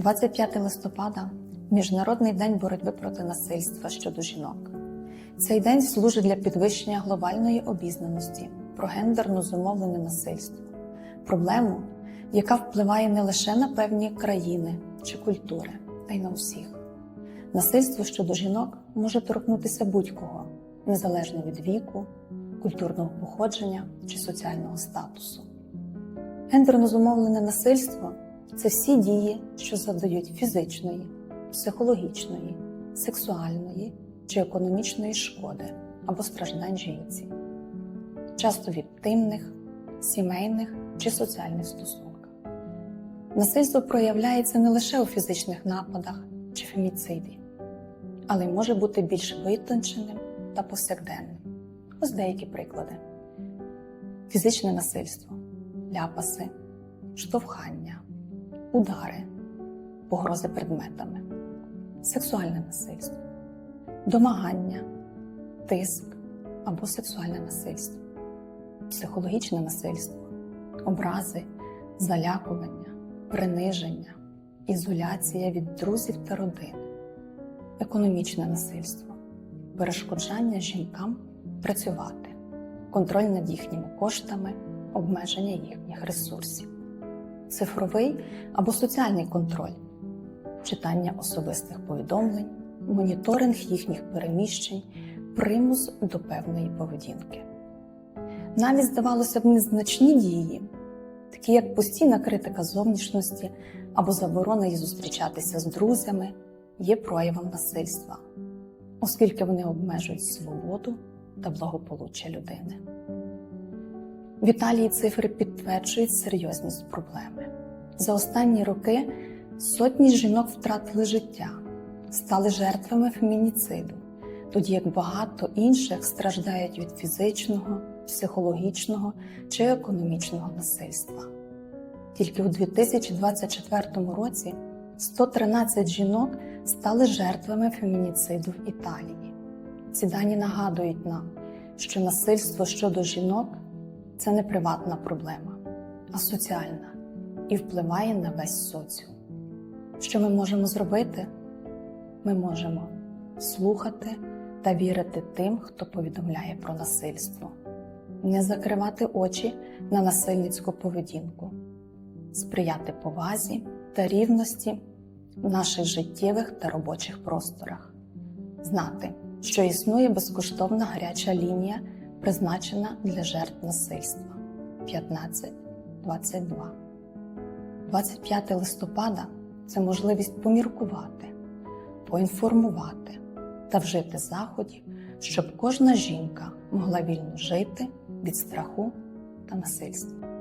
25 листопада Міжнародний день боротьби проти насильства щодо жінок. Цей день служить для підвищення глобальної обізнаності про гендерно зумовлене насильство, проблему, яка впливає не лише на певні країни чи культури, а й на всіх. Насильство щодо жінок може торкнутися будь-кого, незалежно від віку, культурного походження чи соціального статусу. Гендерно зумовлене насильство це всі дії, що завдають фізичної, психологічної, сексуальної чи економічної шкоди або страждань жінці, часто в інтимних, сімейних чи соціальних стосунках. Насильство проявляється не лише у фізичних нападах чи феміциді, але й може бути більш витонченим та повсякденним. Ось деякі приклади: фізичне насильство, ляпаси, штовхання, удари, погрози предметами, сексуальне насильство, домагання, тиск або сексуальне насильство, психологічне насильство, образи, залякування, приниження, ізоляція від друзів та родини, економічне насильство, перешкоджання жінкам працювати, контроль над їхніми коштами, обмеження їхніх ресурсів, цифровий або соціальний контроль, читання особистих повідомлень, моніторинг їхніх переміщень, примус до певної поведінки. Навіть, здавалося б, незначні дії, такі як постійна критика зовнішності або заборона їй зустрічатися з друзями, є проявом насильства, оскільки вони обмежують свободу та благополуччя людини. В Італії цифри підтверджують серйозність проблеми. За останні роки сотні жінок втратили життя, стали жертвами фемініциду, тоді як багато інших страждають від фізичного, психологічного чи економічного насильства. Тільки у 2024 році 113 жінок стали жертвами фемініциду в Італії. Ці дані нагадують нам, що насильство щодо жінок це не приватна проблема, а соціальна і впливає на весь соціум. Що ми можемо зробити? Ми можемо слухати та вірити тим, хто повідомляє про насильство, не закривати очі на насильницьку поведінку, сприяти повазі та рівності в наших життєвих та робочих просторах, знати, що існує безкоштовна гаряча лінія, призначена для жертв насильства 15 22. 25 листопада це можливість поміркувати, поінформувати та вжити заходів, щоб кожна жінка могла вільно жити від страху та насильства.